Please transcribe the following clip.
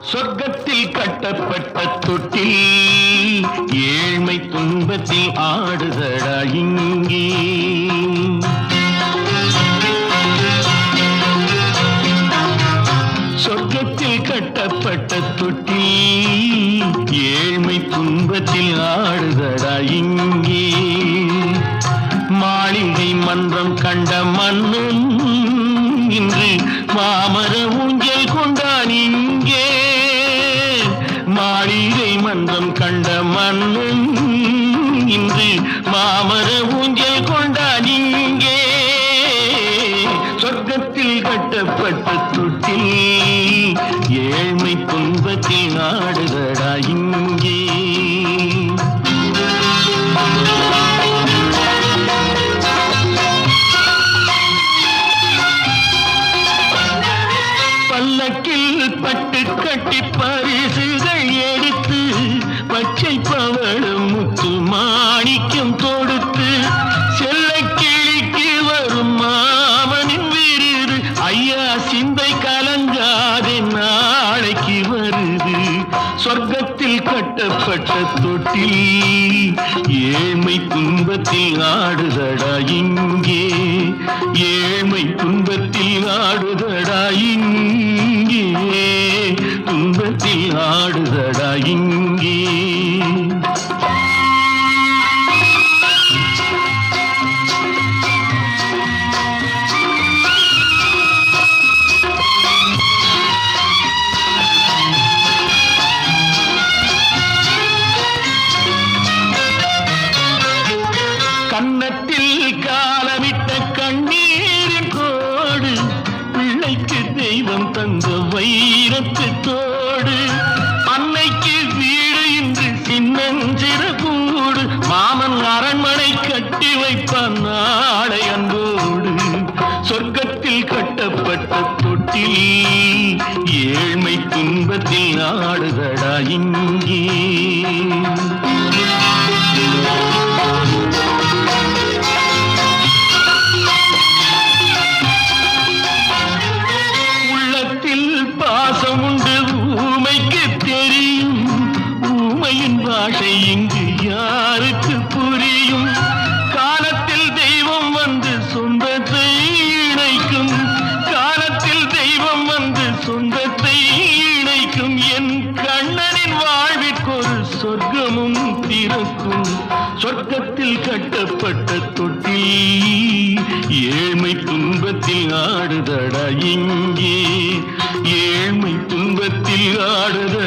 சொர்க்கத்தில் கட்டப்பட்ட தொட்டில். ஏழ்மை துன்பத்தில் ஆடுதடா இங்கே. சொர்க்கத்தில் கட்டப்பட்ட தொட்டில். ஏழ்மை துன்பத்தில் ஆடுதடா இங்கே. மாளிகை மன்றம் கண்ட மண்ணும் இன்று மாமர ஊஞ்சல் மண்ணும் இன்று மாமர ஊஞ்சல் கொண்டான் இங்கே. சொர்க்கத்தில் கட்டப்பட்ட துட்டில் ஏழ்மை துன்பத்தில் ஆடுதடா இங்கே. பல்லக்கில் பட்டு கட்டி கலங்காதே நாளைக்கு வருது. சொர்க்கத்தில் கட்டப்பட்ட தொட்டில் ஏழ்மை துன்பத்தில் ஆடுதடா இங்கே. ஏழ்மை துன்பத்தில் ஆடுதடா இங்கே. துன்பத்தில் ஆடுதடா இங்கே. கன்னத்தில் காலமிட்ட கண்ணீரின் கோடு பிள்ளைக்கு தெய்வம் தந்த வைரத்து தோடு அன்னைக்கு வீடு இன்று சின்னஞ்சிற கூடு மாமன் அரண்மனை கட்டி வைப்பான் நாளை அன்போடு. சொர்க்கத்தில் கட்டப்பட்ட தொட்டில் ஏழ்மை துன்பத்தில் ஆடுதடா இங்கே. ஊமையின் இங்கு யாருக்கு புரியும்? காலத்தில் தெய்வம் வந்து சொந்தத்தை இணைக்கும். காலத்தில் தெய்வம் வந்து சொந்தத்தை இணைக்கும். என் கண்ணனின் வாழ்விற்கொரு சொர்க்கமும் திறக்கும். சொர்க்கத்தில் கட்டப்பட்ட தொட்டி ஏழ்மை துன்பத்தில் ஆடுதடா இங்கே. ஏழ்மை துன்பத்தில் ஆடுத